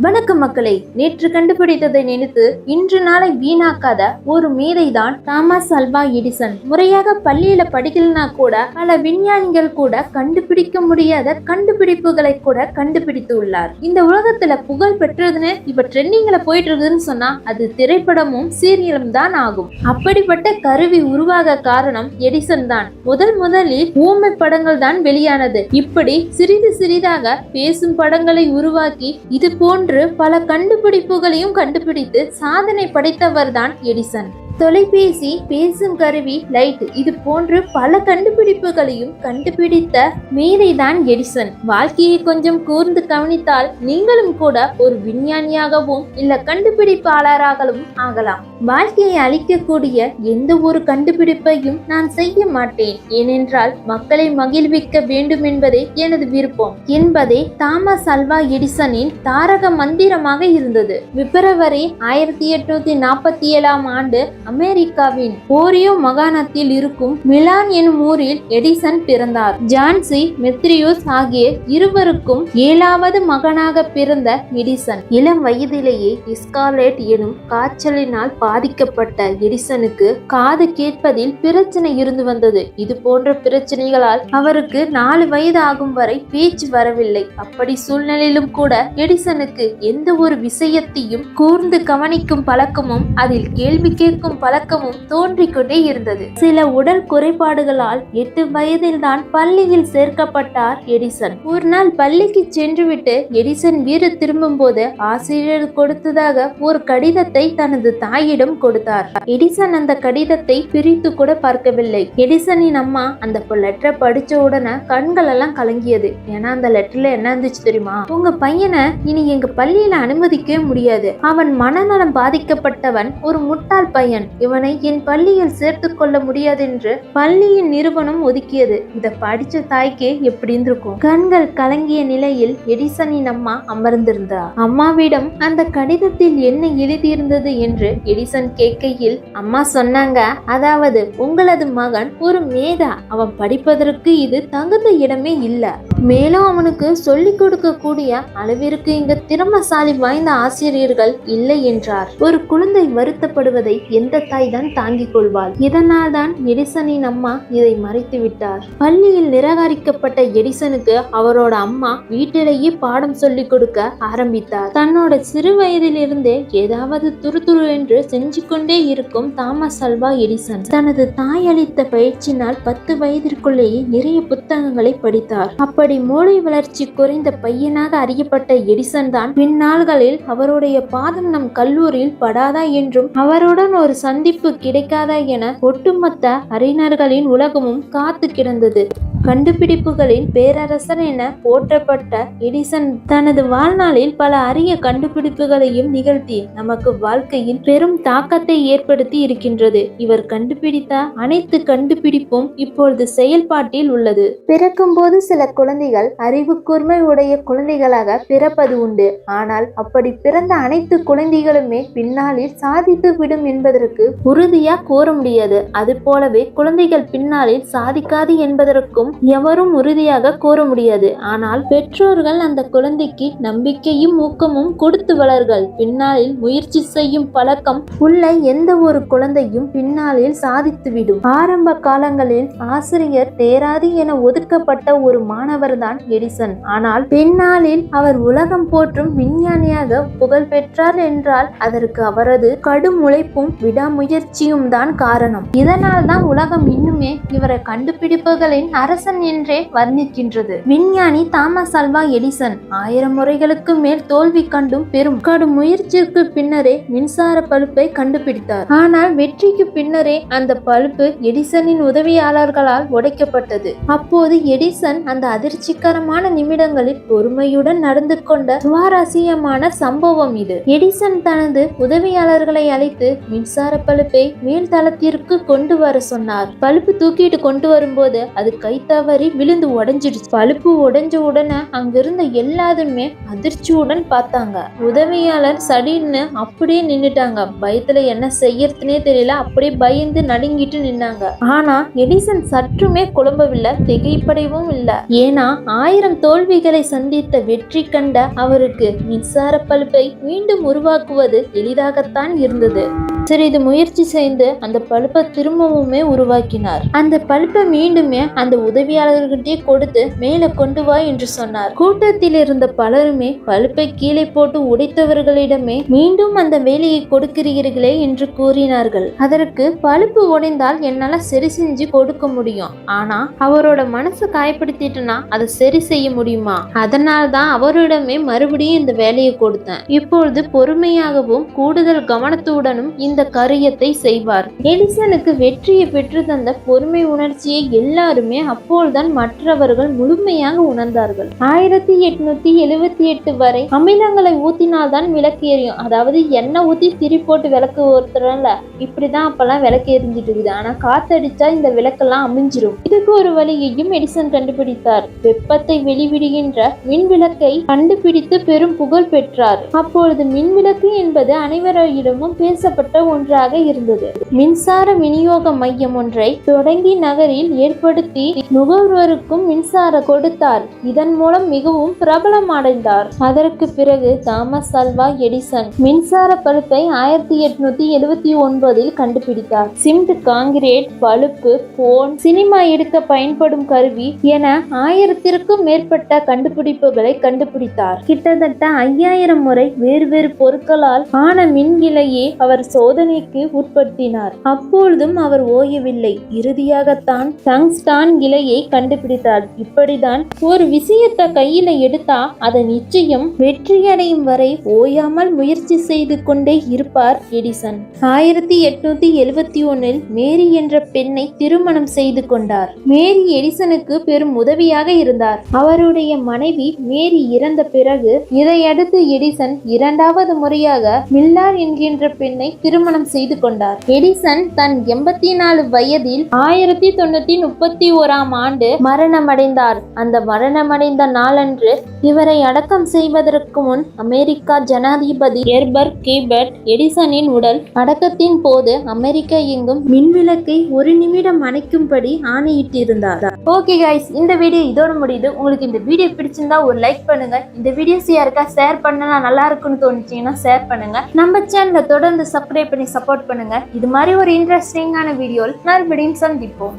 வணக்கம் மக்களே. நேற்று கண்டுபிடித்ததை நினைத்து இன்று நாளை வீணாக்காத ஒரு மேதைதான் தாமஸ் அல்வா எடிசன். முறையாக பள்ளியில படிக்கலனா கூட பல விஞ்ஞானிகள் கூட கண்டுபிடிக்க முடியாத கண்டுபிடிப்புகளை கூட கண்டுபிடித்து உள்ளார். இந்த உலகத்துல புகழ் பெற்றதுன்னு இப்ப ட்ரெண்டிங்ல போயிட்டு இருக்குதுன்னு சொன்னா அது திரைப்படமும் சீரியலும் தான் ஆகும். அப்படிப்பட்ட கருவி உருவாக காரணம் எடிசன் தான். முதல் முதலில் ஊமை படங்கள் தான் வெளியானது. இப்படி சிறிது சிறிதாக பேசும் படங்களை உருவாக்கி இது போன்ற பல கண்டுபிடிப்புகளையும் கண்டுபிடித்து சாதனை படைத்தவர்தான் எடிசன். தொலைபேசி பேசும் கருவி லைட். இது போன்று பல கண்டுபிடிப்புகளையும் கண்டுபிடித்த மேதைதான் எடிசன். வாழ்க்கையை கொஞ்சம் கூர்ந்து கவனித்தால் நீங்களும் கூட ஒரு விஞ்ஞானியாகவும் இல்ல கண்டுபிடிப்பாளராகவும் ஆகலாம். வாழ்க்கையை அழிக்கக்கூடிய எந்த ஒரு கண்டுபிடிப்பையும் நான் செய்ய மாட்டேன். ஏனென்றால் மக்களை மகிழ்விக்க வேண்டும் என்பதே எனது விருப்பம். என்பதே தாமஸ் அல்வா எடிசனின் தாரக மந்திரமாக இருந்தது. பிப்ரவரி ஆயிரத்தி எட்நூத்தி நாற்பத்தி ஏழாம் ஆண்டு அமெரிக்காவின் ஓரியோ மாகாணத்தில் இருக்கும் மிலான் எனும் ஊரில் எடிசன் பிறந்தார். ஜான்சி மெத்ரியூஸ் ஆகிய இருவருக்கும் ஏழாவது மகனாக பிறந்த எடிசன். இளம் வயதிலேயே இஸ்காலேட் எனும் காய்ச்சலினால் பாதிக்கப்பட்ட எடிசனுக்கு காது கேட்பதில் பிரச்சனை இருந்து வந்தது. இது போன்ற பிரச்சனைகளால் அவருக்கு நாலு வயது ஆகும் வரை பேச்சு வரவில்லை. அப்படி சூழ்நிலையிலும் கூட எடிசனுக்கு எந்த ஒரு விஷயத்தையும் கூர்ந்து கவனிக்கும் பழக்கமும் அதில் கேள்வி கேட்கும் பழக்கமும் தோன்றிக்கொண்டே இருந்தது. சில உடல் குறைபாடுகளால் எட்டு வயதில் தான் பள்ளியில் சேர்க்கப்பட்டார் எடிசன். ஒரு நாள் பள்ளிக்கு சென்றுவிட்டு எடிசன் வீடு திரும்பும் போது ஆசிரியர் கொடுத்ததாக ஒரு கடிதத்தை தனது தாயிடம் கொடுத்தார். எடிசன் அந்த கடிதத்தை பிரித்து கூட பார்க்கவில்லை. எடிசனின் அம்மா அந்த லெட்டரை படிச்ச உடனே கண்கள் எல்லாம் கலங்கியது. ஏன்னா அந்த லெட்டர்ல என்ன இருந்துச்சு தெரியுமா? உங்க பையனை இனி எங்க பள்ளியில அனுமதிக்கவே முடியாது. அவன் மனநலம் பாதிக்கப்பட்டவன் ஒரு முட்டாள் பையன். இவனை என் பள்ளியில் சேர்த்து கொள்ள முடியாது என்று பள்ளியின் நிறுவனம் ஒதுக்கியது. இத படிச்ச தாய்க்கே எப்படி இருந்திருக்கும் கண்கள் கலங்கிய நிலையில் எடிசனின் அம்மா அமர்ந்திருந்தார் அம்மாவிடம் அந்த கடிதத்தில் என்ன எழுதியிருந்தது என்று எடிசன் கேட்கையில் அம்மா சொன்னாங்க அதாவது உங்களது மகன் ஒரு மேதா. அவன் படிப்பதற்கு இது தகுந்த இடமே இல்ல. மேலும் அவனுக்கு சொல்லிக் கொடுக்க கூடிய அளவிற்கு இங்கு திறமசாலி வாய்ந்த ஆசிரியர்கள் இல்லை என்றார். ஒரு குழந்தை வருத்தப்படுவதை எந்த தாய் தான் தாங்கிக் கொள்வாள். இதனால் தான் எடிசனின் அம்மா இதை மறைத்து விட்டார். பள்ளியில் நிராகரிக்கப்பட்ட எடிசனுக்கு அவரோட அம்மா வீட்டிலேயே பாடம் சொல்லிக் கொடுக்க ஆரம்பித்தார். தன்னோட சிறு வயதிலிருந்தே ஏதாவது துருதுரு என்று செஞ்சு கொண்டே இருக்கும் தாமஸ் அல்வா எடிசன் தனது தாய் அளித்த பயிற்சினால் பத்து வயதிற்குள்ளேயே நிறைய புத்தகங்களை படித்தார். அப்படி மூளை வளர்ச்சி குறைந்த பையனாக அறியப்பட்ட எடிசன் தான் பின்னாள்களில் அவருடைய பாதம் நம் கல்லூரியில் படாதா என்றும் அவருடன் ஒரு சந்திப்பு கிடைக்காதா என ஒட்டுமொத்த அறிஞர்களின் உலகமும் காத்து கிடந்தது. கண்டுபிடிப்புகளின் பேரரசர் என போற்றப்பட்ட எடிசன் தனது வாழ்நாளில் பல அரிய கண்டுபிடிப்புகளையும் நிகழ்த்தி நமக்கு வாழ்க்கையில் பெரும் தாக்கத்தை ஏற்படுத்தி இருக்கின்றது. இவர் கண்டுபிடித்த அனைத்து கண்டுபிடிப்பும் இப்பொழுது செயல்பாட்டில் உள்ளது. பிறக்கும் போது சில குழந்தைகள் அறிவு கூர்மை உடைய குழந்தைகளாக பிறப்பது உண்டு. ஆனால் அப்படி பிறந்த அனைத்து குழந்தைகளுமே பின்னாளில் சாதித்து விடும் என்பதற்கு உறுதியா கூற முடியாது. அது போலவே குழந்தைகள் பின்னாளில் சாதிக்காது என்பதற்கும் எவரும் உறுதியாக கூற முடியாது. ஆனால் பெற்றோர்கள் அந்த குழந்தைக்கு நம்பிக்கையும் ஊக்கமும் கொடுத்து வளர்கள். பின்னாளில் முயற்சி செய்யும் பழக்கம் உள்ள எந்த ஒரு குழந்தையும் பின்னாளில் சாதித்துவிடும். ஆரம்ப காலங்களில் ஆசிரியர் தேராது என ஒதுக்கப்பட்ட ஒரு மாணவர் தான் எடிசன். ஆனால் பின்னாளில் அவர் உலகம் போற்றும் விஞ்ஞானியாக புகழ் பெற்றார் என்றால் அதற்கு அவரது கடும் உழைப்பும் விடாமுயற்சியும் தான் காரணம். இதனால் தான் உலகம் இன்னுமே இவரை கண்டுபிடிப்புகளின் எடிசன் என்றே வர்ணிக்கின்றது. விஞ்ஞானி தாமஸ் அல்வா எடிசன் ஆயிரம் முறைகளுக்கு மேல் தோல்வி கண்டும் பெரும் கடும் முயற்சிக்கு பின்னரே மின்சார பழுப்பை கண்டுபிடித்தார். ஆனால் வெற்றிக்கு பின்னரே அந்த பழுப்பு எடிசனின் உதவியாளர்களால் உடைக்கப்பட்டது. அப்போது எடிசன் அந்த அதிர்ச்சிகரமான நிமிடங்களில் பொறுமையுடன் நடந்து கொண்ட சுவாரஸ்யமான சம்பவம் இது. எடிசன் தனது உதவியாளர்களை அழைத்து மின்சார பழுப்பை மேல் தளத்திற்கு கொண்டு வர சொன்னார். பழுப்பு தூக்கிட்டு கொண்டு வரும்போது அது கைத்த தவறி விழுந்து உடைஞ்சிடுச்சு. பழுப்பு உடைஞ்ச உடனே அங்கிருந்த எல்லாருமே அதிர்ச்சியுடன் பார்த்தாங்க. உதவியாளர் சடின்னு அப்படியே நின்னுட்டாங்க. பயத்துல என்ன செய்யறதுனே தெரியல. அப்படியே பயந்து நடுங்கிட்டு நின்னாங்க. ஆனா எடிசன் சற்றுமே குழம்பவில்லை. திகைப்படையவும் இல்லை. ஏன்னா ஆயிரம் தோல்விகளை சந்தித்த வெற்றி கண்ட அவருக்கு மின்சார பழுப்பை மீண்டும் உருவாக்குவது எளிதாகத்தான் இருந்தது. சிறிது முயற்சி செய்து அந்த பழுப்பை திரும்பவுமே உருவாக்கினார். அந்த பழுப்பை மீண்டுமே அந்த உதவியாளர்கிட்டே கொடுத்து மேலே கொண்டு வா என்று சொன்னார். கூட்டத்தில் இருந்த பலருமே பழுப்பை கீழே போட்டு உடைத்தவர்களிடமே மீண்டும் அந்த வேலையை கொடுக்கிறீர்களே என்று கூறினார்கள். அதற்கு பழுப்பு உடைந்தால் என்னால சரி செஞ்சு கொடுக்க முடியும். ஆனா அவரோட மனசு காயப்படுத்திட்டுனா அதை சரி செய்ய முடியுமா? அதனால தான் அவரிடமே மறுபடியும் இந்த வேலையை கொடுத்தேன். இப்பொழுது பொறுமையாகவும் கூடுதல் கவனத்துடனும் இந்த காரியத்தை செய்வார். எடிசனுக்கு வெற்றியை பெற்று தந்த பொறுமை உணர்ச்சியை எல்லாருமே அப்போதுதான் மற்றவர்கள் முழுமையாக உணர்ந்தார்கள். ஆயிரத்தி எட்நூத்தி எழுவத்தி எட்டு வரை அமிலங்களை ஊத்தினால்தான் விளக்கு எரியும். அதாவது எண்ணெய் ஊத்தி திரி போட்டு விளக்கு ஒருத்தரல இப்படிதான் அப்பெல்லாம் விளக்கு எரிஞ்சிட்டு இருக்குது. ஆனா காத்தடிச்சா இந்த விளக்கெல்லாம் அமைஞ்சிரும். இதுக்கு ஒரு வழியையும் எடிசன் கண்டுபிடித்தார். வெப்பத்தை வெளிவிடுகின்ற மின் விளக்கை கண்டுபிடித்து பெரும் புகழ் பெற்றார். அப்பொழுது மின் விளக்கு என்பது அனைவரிடமும் பேசப்பட்ட ஒன்றாக இருந்தது. மின்சார விநியோக மையம் ஒன்றை தொடங்கி நகரில் ஏற்படுத்தி நுகர்வோருக்கும் மின்சார கொடுத்தார். இதன் மூலம் மிகவும் பிரபலம் அடைந்தார். அதற்கு பிறகு தாமஸ் அல்வா எடிசன் மின்சார பழுப்பை ஆயிரத்தி எட்நூத்தி எழுபத்தி ஒன்பதில் கண்டுபிடித்தார். சிமெண்ட் காங்கிரீட் பழுப்பு போன் சினிமா எடுக்க பயன்படும் கருவி என ஆயிரத்திற்கும் மேற்பட்ட கண்டுபிடிப்புகளை கண்டுபிடித்தார். கிட்டத்தட்ட ஐயாயிரம் முறை வேறு வேறு பொருட்களால் ஆன மின்கிளையை அவர் சோதனைக்கு உட்படுத்தினார். அப்பொழுதும் அவர் ஓயவில்லை. இறுதியாகத்தான் டங்ஸ்டான் இலையை கண்டுபிடித்தார் இப்படிதான் ஒரு விஷயத்தை கையில எடுத்தா அதை நிச்சயம் வெற்றியடையும் வரை ஓயாமல் முயற்சி செய்து கொண்டே இருப்பார் எடிசன். ஆயிரத்தி எட்நூத்தி எழுபத்தி ஒன்னில் மேரி என்ற பெண்ணை திருமணம் செய்து கொண்டார். மேரி எடிசனுக்கு பெரும் உதவியாக இருந்தார். அவருடைய மனைவி மேரி இறந்த பிறகு இதையடுத்து எடிசன் இரண்டாவது முறையாக மில்லார் என்கின்ற பெண்ணை திருமணம் செய்து கொண்டார். எடிசன் தன் எண்பத்தி நாலு வயதில் ஆயிரத்தி தொண்ணூத்தி முப்பத்தி ஓராம் ஆண்டு மரணமடைந்தார். அந்த மரணமடைந்த நாளன்று இவரை அடக்கம் செய்வதற்கு முன் அமெரிக்கா ஜனாதிபதி எர்பர் கீபர்ட் எடிசனின் உடல் அடக்கத்தின் போது அமெரிக்கா எங்கும் மின்விளக்கை ஒரு நிமிடம் அணைக்கும்படி ஆணையிட்டிருந்தார். ஓகே கைஸ் இந்த வீடியோ இதோடு முடியுது உங்களுக்கு இந்த வீடியோ பிடிச்சிருந்தா ஒரு லைக் பண்ணுங்க. இந்த வீடியோஸ் யாருக்கா ஷேர் பண்ணனா நல்லா இருக்குன்னு தோணுச்சீங்கன்னா ஷேர் பண்ணுங்க. நம்ம சேனலை தொடர்ந்து சப்ஸ்கிரைப் பண்ணி சப்போர்ட் பண்ணுங்க. இது மாதிரி ஒரு இன்ட்ரெஸ்டிங்கான வீடியோவில் மறுபடியும் சந்திப்போம்.